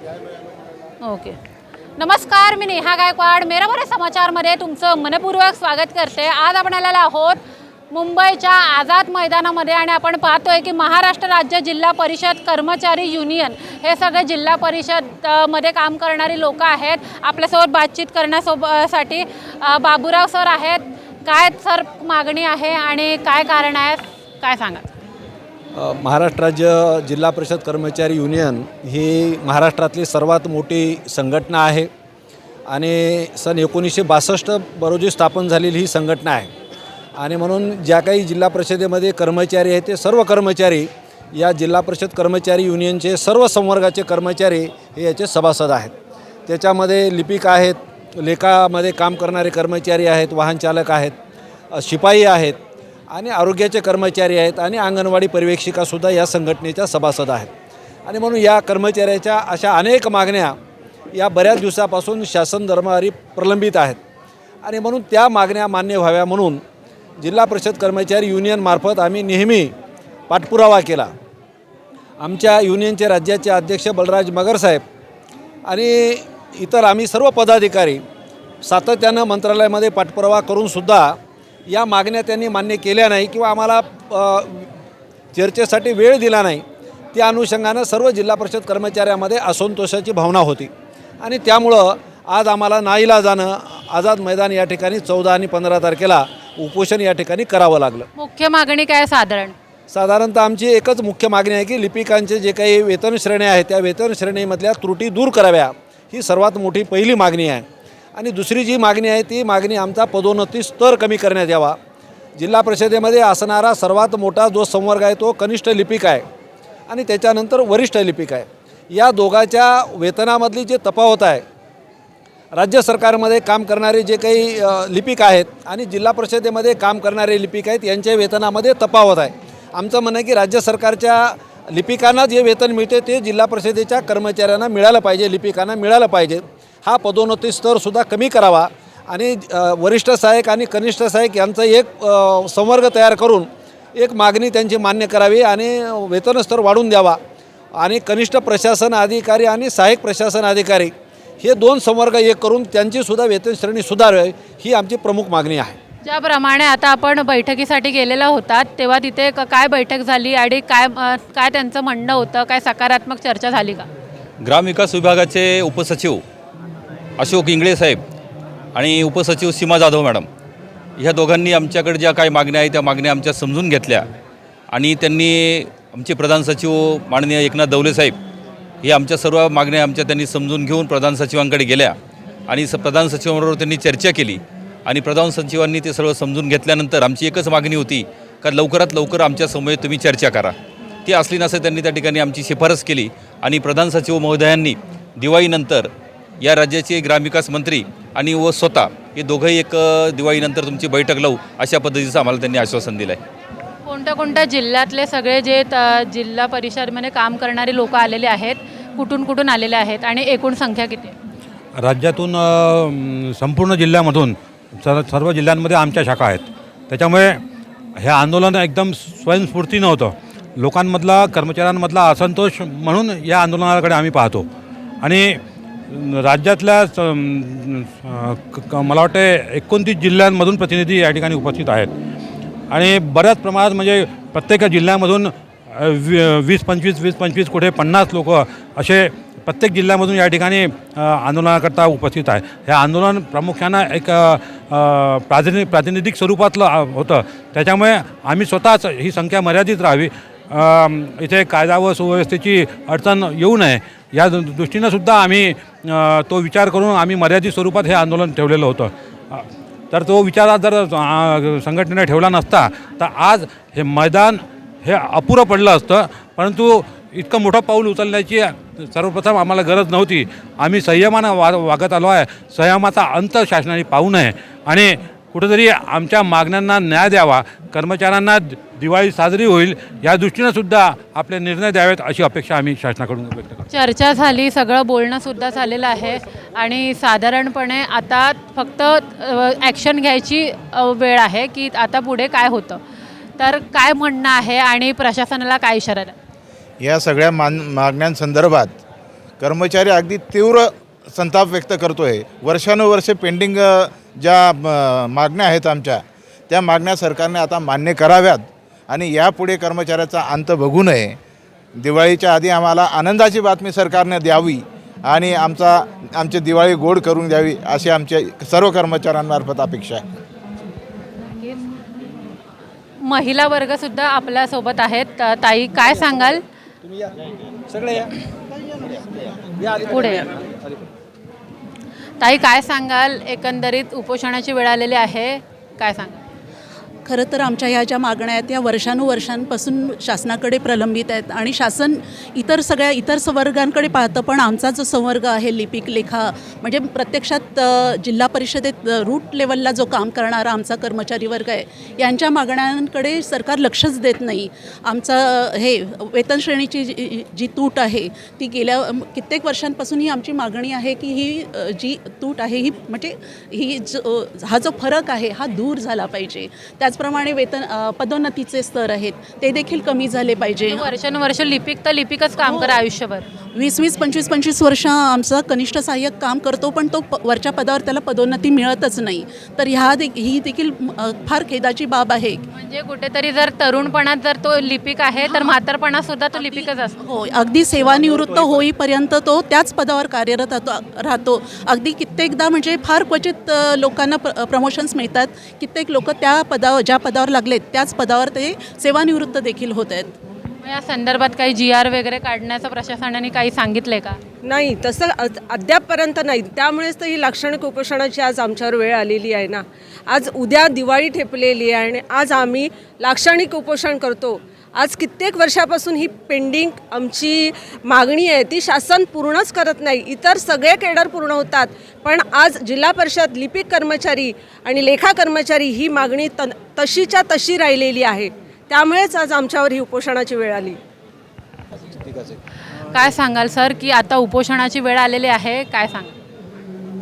Okay. नमस्कार मी नेहा गायकवाड. मेरा बरे समाचारमध्ये तुमचं मनपूर्वक स्वागत करते. आज आपण आलेलो आहोत मुंबईच्या आझाद मैदानामध्ये आणि आपण पाहतोय की महाराष्ट्र राज्य जिल्हा परिषद कर्मचारी युनियन हे सगळे जिल्हा परिषदमध्ये काम करणारी लोक आहेत. आपल्यासोबत बातचीत करण्यासोबसाठी बाबूराव सर आहेत. काय सर मागणी आहे आणि काय कारण आहे? काय सांगा महाराष्ट्र राज्य जिल्हा परिषद कर्मचारी युनियन ही महाराष्ट्रातली सर्वात मोठी संघटना आहे आणि सन एकोणीसशे बासष्ट रोजी स्थापन झालेली ही संघटना आहे. आणि म्हणून ज्या काही जिल्हा परिषदेमध्ये कर्मचारी आहेत ते सर्व कर्मचारी या जिल्हा परिषद कर्मचारी युनियनचे सर्व संवर्गाचे कर्मचारी हे याचे सभासद आहेत. त्याच्यामध्ये लिपिक आहेत लेखामध्ये काम करणारे कर्मचारी आहेत वाहनचालक आहेत शिपाई आहेत आणि आरोग्याचे कर्मचारी आहेत आणि अंगणवाडी पर्यवेक्षिकासुद्धा या संघटनेच्या सभासद आहेत. आणि म्हणून या कर्मचाऱ्याच्या अशा अनेक मागण्या या बऱ्याच दिवसापासून शासन दरबारी प्रलंबित आहेत. आणि म्हणून त्या मागण्या मान्य व्हाव्या म्हणून जिल्हा परिषद कर्मचारी युनियनमार्फत आम्ही नेहमी पाठपुरावा केला. आमच्या युनियनचे राज्याचे अध्यक्ष बलराज मगरसाहेब आणि इतर आम्ही सर्व पदाधिकारी सातत्यानं मंत्रालयामध्ये पाठपुरावा करूनसुद्धा या मागण्या त्यांनी मान्य केल्या नाही किंवा आम्हाला चर्चेसाठी वेळ दिला नाही त्या अनुषंगानं सर्व जिल्हा परिषद कर्मचाऱ्यामध्ये असंतोषाची भावना होती. आणि त्यामुळं आज आम्हाला नाईला जाणं आझाद मैदान या ठिकाणी चौदा आणि पंधरा तारखेला उपोषण या ठिकाणी करावं लागलं. मुख्य मागणी काय साधारण? साधारणतः आमची एकच मुख्य मागणी आहे की लिपिकांचे जे काही वेतन श्रेण्या आहेत त्या वेतन श्रेणीमधल्या त्रुटी दूर कराव्या ही सर्वात मोठी पहिली मागणी आहे. आणि दुसरी जी मागणी आहे ती मागणी आमचा पदोन्नती स्तर कमी करण्यात यावा. जिल्हा परिषदेमध्ये असणारा सर्वात मोठा जो संवर्ग आहे तो कनिष्ठ लिपिक आहे आणि त्याच्यानंतर वरिष्ठ लिपिक आहे. या दोघाच्या वेतनामधली जे तफावत आहे राज्य सरकारमध्ये काम करणारे जे काही लिपिक आहेत आणि जिल्हा परिषदेमध्ये काम करणारे लिपिक आहेत यांच्या वेतनामध्ये तफावत आहे. आमचं म्हणणं आहे की राज्य सरकारच्या लिपिकांना जे वेतन मिळते ते जिल्हा परिषदेच्या कर्मचाऱ्यांना मिळालं पाहिजे लिपिकांना मिळालं पाहिजे. हा पदोन्नती स्तरसुद्धा कमी करावा. आणि वरिष्ठ सहाय्यक आणि कनिष्ठ सहाय्यक यांचं एक संवर्ग तयार करून एक मागणी त्यांची मान्य करावी आणि वेतन स्तर वाढवून द्यावा. आणि कनिष्ठ प्रशासन अधिकारी आणि सहाय्यक प्रशासन अधिकारी हे दोन संवर्ग एक करून त्यांचीसुद्धा वेतन श्रेणी सुधारावी ही आमची प्रमुख मागणी आहे. ज्याप्रमाणे आता आपण बैठकीसाठी गेलेला होतात तेव्हा तिथे क- काय बैठक झाली आणि काय काय त्यांचं म्हणणं होतं काय सकारात्मक चर्चा झाली का? ग्रामविकास विभागाचे उपसचिव अशोक इंगळे साहेब आणि उपसचिव सीमा जाधव मॅडम ह्या दोघांनी आमच्याकडे ज्या काही मागण्या आहेत त्या मागण्या आमच्या समजून घेतल्या. आणि त्यांनी आमचे प्रधान सचिव माननीय एकनाथ दवले साहेब हे आमच्या सर्व मागण्या आमच्या त्यांनी समजून घेऊन प्रधान सचिवांकडे गेल्या. आणि स प्रधान सचिवांबरोबर त्यांनी चर्चा केली. आणि प्रधान सचिवांनी ते सर्व समजून घेतल्यानंतर आमची एकच मागणी होती का लवकरात लवकर आमच्यासमोर तुम्ही चर्चा करा. ती असली नसेल त्यांनी त्या ठिकाणी आमची शिफारस केली. आणि प्रधान सचिव महोदयांनी दिवाळीनंतर या राज्याचे ग्रामविकास मंत्री आणि व स्वतः हे दोघंही एक दिवाळीनंतर तुमची बैठक लावू अशा पद्धतीचं आम्हाला त्यांनी आश्वासन दिलं आहे कोणत्या कोणत्या जिल्ह्यातले सगळे जे त- जिल्हा परिषदमध्ये काम करणारे लोक आलेले आहेत कुठून कुठून आलेले आहेत आणि एकूण संख्या किती? राज्यातून संपूर्ण जिल्ह्यामधून सर सर्व जिल्ह्यांमध्ये आमच्या शाखा आहेत. त्याच्यामुळे हे आंदोलन एकदम स्वयंस्फूर्ती नव्हतं. लोकांमधला कर्मचाऱ्यांमधला असंतोष म्हणून या आंदोलनाकडे आम्ही पाहतो. आणि राज्यातल्या स- क- मला वाटते एकोणतीस जिल्ह्यांमधून प्रतिनिधी या ठिकाणी उपस्थित आहेत. आणि बऱ्याच प्रमाणात म्हणजे प्रत्येक जिल्ह्यामधून वी वीस पंचवीस वीस पंचवीस कुठे पन्नास लोक असे प्रत्येक जिल्ह्यामधून या ठिकाणी आंदोलनाकरता उपस्थित आहे हे आंदोलन प्रामुख्यानं एक प्रातिनि प्रातिनिधिक स्वरूपातलं होतं. त्याच्यामुळे आम्ही स्वतःच ही संख्या मर्यादित राहावी. इथे कायदा व सुव्यवस्थेची अडचण येऊ नये. या दृ दृष्टीनं सुद्धा आम्ही तो विचार करून आम्ही मर्यादित स्वरूपात हे आंदोलन ठेवलेलं होतं. तर तो विचारात जर संघटनेने ठेवला नसता तर आज हे मैदान हे अपुरं पडलं असतं. परंतु इतकं मोठं पाऊल उचलण्याची सर्वप्रथम आम्हाला गरज नव्हती. आम्ही संयमानं वा वागत आलो आहे. संयमाचा अंत शासनाने पाहू नये. आणि कुठेतरी आमच्या मागण्यांना न्याय द्यावा कर्मचाऱ्यांना दिवाळी साजरी होईल या दृष्टीनं सुद्धा आपले निर्णय द्यावेत अशी अपेक्षा आम्ही शासनाकडून व्यक्त करतो. चर्चा झाली सगळं बोलणं सुद्धा झालेलं आहे आणि साधारणपणे आता फक्त ॲक्शन घ्यायची वेळ आहे की आता पुढे काय होतं? तर काय म्हणणं आहे आणि प्रशासनाला काय इशारा द्या? या सगळ्या मान मागण्यांसंदर्भात कर्मचारी अगदी तीव्र संताप व्यक्त करतो आहे वर्षानुवर्षे पेंडिंग ज्या मागण्या आहेत आमच्या त्या मागण्या सरकारने आता मान्य कराव्यात आणि यापुढे कर्मचाऱ्याचा अंत बघू नये. दिवाळीच्या आधी आम्हाला आनंदाची बातमी सरकारने द्यावी आणि आमचा आमची दिवाळी गोड करून द्यावी अशी आमच्या सर्व कर्मचाऱ्यांमार्फत अपेक्षा आहे. महिला वर्ग सुद्धा आपल्यासोबत आहेत. ताई काय सांगाल? सगळे या. पुढे. या. ताई काय सांगाल? एकंदरीत उपोषणाची वेळ आलेली आहे. काय सांगाल? खरं तर आमच्या ह्या ज्या मागण्या आहेत त्या वर्षानुवर्षांपासून शासनाकडे प्रलंबित आहेत आणि शासन इतर सगळ्या इतर संवर्गांकडे पाहतं पण आमचा जो संवर्ग आहे लिपिक लेखा म्हणजे प्रत्यक्षात जिल्हा परिषदेत रूट लेवलला जो काम करणारा आमचा कर्मचारी वर्ग आहे यांच्या मागण्यांकडे सरकार लक्षच देत नाही. आमचा हे वेतन श्रेणीची जी जी तूट आहे ती गेल्या कित्येक वर्षांपासून ही आमची मागणी आहे की ही जी तूट आहे ही म्हणजे ही जो हा जो फरक आहे हा दूर झाला पाहिजे. त्याच त्याचप्रमाणे वेतन अ, पदोन्नतीचे स्तर आहेत ते देखील कमी झाले पाहिजे. वर्षानुवर्ष लिपिक तर लिपिकच काम करा आयुष्यभर. वीस वीस पंचवीस पंचवीस वर्ष आमचा कनिष्ठ सहाय्यक काम करतो पण तो प वरच्या पदावर त्याला पदोन्नती मिळतच नाही. तर ह्या दे ही देखील अ, फार खेदाची बाब आहे. म्हणजे कुठेतरी जर तरुणपणात जर तो लिपिक आहे तर म्हातारपणात सुद्धा तो लिपिकच असतो. हो अगदी सेवानिवृत्त होईपर्यंत तो त्याच पदावर कार्यरत राहतो राहतो. अगदी कित्येकदा म्हणजे फार क्वचित अ, लोकांना प्र प्रमोशन्स मिळतात. कित्येक लोक त्या पदावर ज्या पदावर लागलेत त्याच पदावर ते सेवानिवृत्त देखील होत आहेत. मग या संदर्भात काही जी आर वगैरे काढण्याचं प्रशासनाने काही सांगितलंय का? नाही तसं अ- अद्यापपर्यंत नाही. त्यामुळेच तर ही लाक्षणिक उपोषणाची आज आमच्यावर वेळ आलेली आहे ना. आज उद्या दिवाळी ठेपलेली आहे आणि आज आम्ही लाक्षणिक उपोषण करतो. आज कित्येक वर्षापासून ही पेंडिंग आमची मागणी आहे. ती शासन पूर्णच करत नाही. इतर सगळे केडर पूर्ण होतात. पण आज जिल्हा परिषद लिपिक कर्मचारी आणि लेखा कर्मचारी ही मागणी त तशीच्या तशी राहिलेली आहे. त्यामुळेच आज आमच्यावर ही उपोषणाची वेळ आली. काय सांगाल सर की आता उपोषणाची वेळ आलेली आहे? काय सांगाल?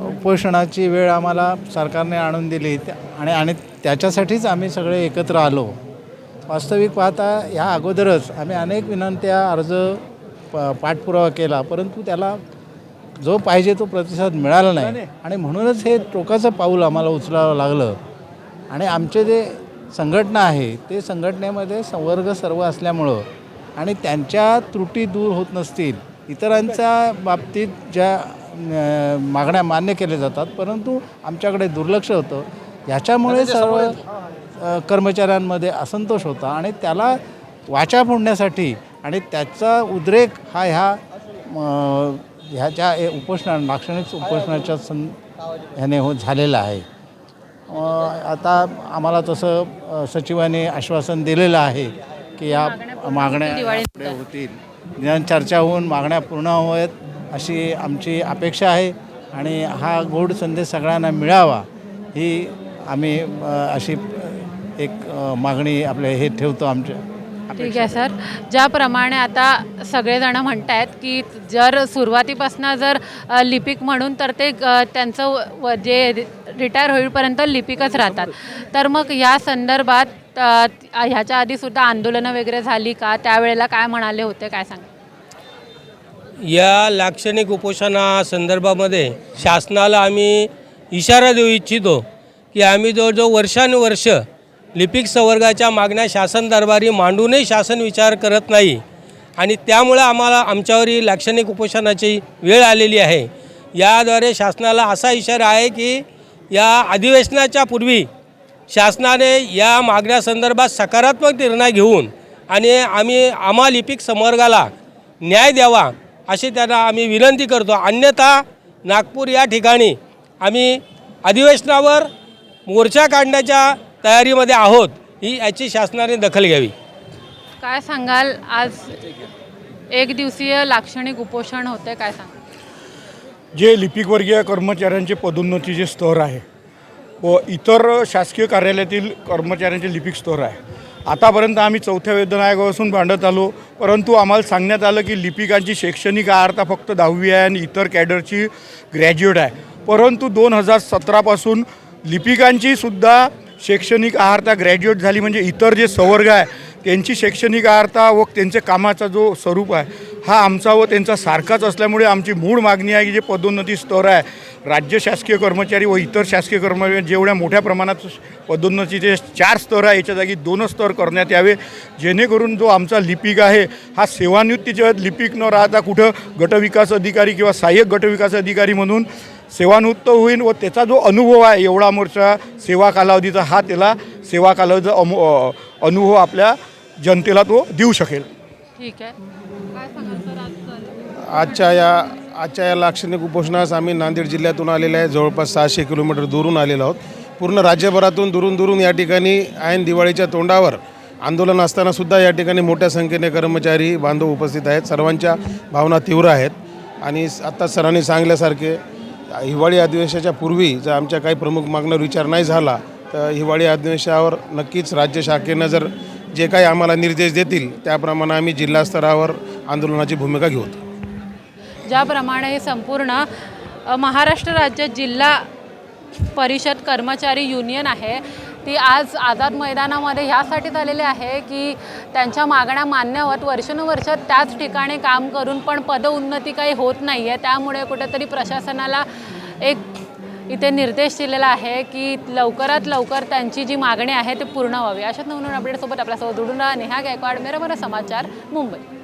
उपोषणाची वेळ आम्हाला सरकारने आणून दिली. त्या- आणि आणि त्याच्यासाठीच आम्ही सगळे एकत्र आलो. वास्तविक पाहता ह्या अगोदरच आम्ही अनेक विनंत्या अर्ज प पाठपुरावा केला परंतु त्याला जो पाहिजे तो प्रतिसाद मिळाला नाही. आणि म्हणूनच हे टोकाचं पाऊल आम्हाला उचलावं लागलं. आणि आमचे जे संघटना आहे ते संघटनेमध्ये संवर्ग सर्व असल्यामुळं आणि त्यांच्या त्रुटी दूर होत नसतील इतरांच्या बाबतीत ज्या मागण्या मान्य केल्या जातात परंतु आमच्याकडे दुर्लक्ष होतं. ह्याच्यामुळे सर्व कर्मचाऱ्यांमध्ये असंतोष होता आणि त्याला वाचा फोडण्यासाठी आणि त्याचा उद्रेक हा ह्या ह्याच्या उपोषणा लाक्षणिक उपोषणाच्या सं ह्याने हो झालेला आहे. आता आम्हाला तसं सचिवाने आश्वासन दिलेलं आहे की या मागण्या पुढे होतील. निदान चर्चा होऊन मागण्या पूर्ण होत अशी आमची अपेक्षा आहे आणि हा गोड संदेश सगळ्यांना मिळावा ही आम्ही अशी एक मागणी आपले हे ठेवतो आमच्या ठीक आहे सर. ज्याप्रमाणे आता सगळेजण म्हणत आहेत की जर सुरुवातीपासून जर लिपिक म्हणून तर ते त्यांचं जे रिटायर होईपर्यंत लिपिकच राहतात. तर मग या संदर्भात ह्याच्या आधीसुद्धा आंदोलनं वगैरे झाली का? त्यावेळेला काय म्हणाले होते काय सांगा? या लाक्षणिक उपोषणा संदर्भामध्ये शासनाला आम्ही इशारा देऊ इच्छितो की आम्ही जवळजवळ वर्षानुवर्ष लिपिक संवर्गाच्या मागण्या शासन दरबारी मांडूनही शासन विचार करत नाही. आणि त्यामुळं आम्हाला आमच्यावरही लाक्षणिक उपोषणाची वेळ आलेली आहे. याद्वारे शासनाला असा इशारा आहे की या अधिवेशनाच्या पूर्वी शासनाने या मागण्यासंदर्भात सकारात्मक निर्णय घेऊन आणि आम्ही आम्हा लिपिक संवर्गाला न्याय द्यावा अशी त्यांना आम्ही विनंती करतो. अन्यथा नागपूर या ठिकाणी आम्ही अधिवेशनावर मोर्चा काढण्याच्या तयारीमध्ये आहोत ही याची शासनाने दखल घ्यावी. काय सांगाल? आज एक दिवसीय लाक्षणिक उपोषण होते काय सांगा जे लिपिकवर्गीय कर्मचाऱ्यांचे पदोन्नतीचे स्तर आहे व इतर शासकीय कार्यालयातील कर्मचाऱ्यांचे लिपिक स्तर आहे. आतापर्यंत आम्ही चौथ्या वेतन आयोगापासून भांडत आलो परंतु आम्हाला सांगण्यात आलं की लिपिकांची शैक्षणिक अर्हता फक्त दहावी आहे आणि इतर कॅडरची ग्रॅज्युएट आहे. परंतु दोन हजार सतरापासून लिपिकांची सुद्धा शैक्षणिक अर्हता ग्रॅज्युएट झाली म्हणजे इतर जे संवर्ग आहे त्यांची शैक्षणिक अर्हता व त्यांचे कामाचा जो स्वरूप आहे हा आमचा व त्यांचा सारखाच असल्यामुळे आमची मूळ मागणी आहे की जे पदोन्नती स्तर आहे राज्य शासकीय कर्मचारी व इतर शासकीय कर्मचारी जेवढ्या मोठ्या प्रमाणात पदोन्नतीचे चार स्तर आहे याच्या जागी दोनच स्तर करण्यात यावे जेणेकरून जो आमचा लिपिक आहे हा सेवानिवृत्तीच्या लिपिक न राहता कुठं गटविकास अधिकारी किंवा सहाय्यक गटविकास अधिकारी म्हणून सेवानिवृत्त होईल व त्याचा जो अनुभव आहे एवढा मोठा सेवा कालावधीचा हा त्याला सेवा कालावधीचा अमु अनुभव आपल्या जनतेला तो देऊ शकेल. ठीक आहे? आजच्या या आजच्या या लाक्षणिक उपोषणास आम्ही नांदेड जिल्ह्यातून आलेले आहे. जवळपास सहाशे किलोमीटर दुरून आलेलो आहोत. पूर्ण राज्यभरातून दुरून दुरून या ठिकाणी ऐन दिवाळीच्या तोंडावर आंदोलन असताना सुद्धा या ठिकाणी मोठ्या संख्येने कर्मचारी बांधव उपस्थित आहेत. सर्वांच्या भावना तीव्र आहेत. आणि आत्ता सरांनी सांगल्यासारखे हिवाळी अधिवेशनाच्या पूर्वी जर आमच्या काही प्रमुख मागण्यावर विचार नाही झाला तर हिवाळी अधिवेशनावर नक्कीच राज्य शाखेनं जर जे काही आम्हाला निर्देश देतील त्याप्रमाणे आम्ही जिल्हास्तरावर आंदोलनाची भूमिका घेऊ. ज्याप्रमाणे हे संपूर्ण महाराष्ट्र राज्य जिल्हा परिषद कर्मचारी युनियन आहे. ती आज आझाद मैदानामध्ये ह्यासाठी झालेली आहे की त्यांच्या मागण्या मान्य होत. वर्षानुवर्ष त्याच ठिकाणी काम करून पण पदउन्नती काही होत नाही आहे त्यामुळे कुठेतरी प्रशासनाला एक इथे निर्देश दिलेला आहे की लवकरात लवकर त्यांची जी मागणी आहे ती पूर्ण व्हावी. अशाच नवनवीन अपडेटसोबत आपल्यासोबत जोडून राहा. नेहा गायकवाड मेरा बरं समाचार मुंबई.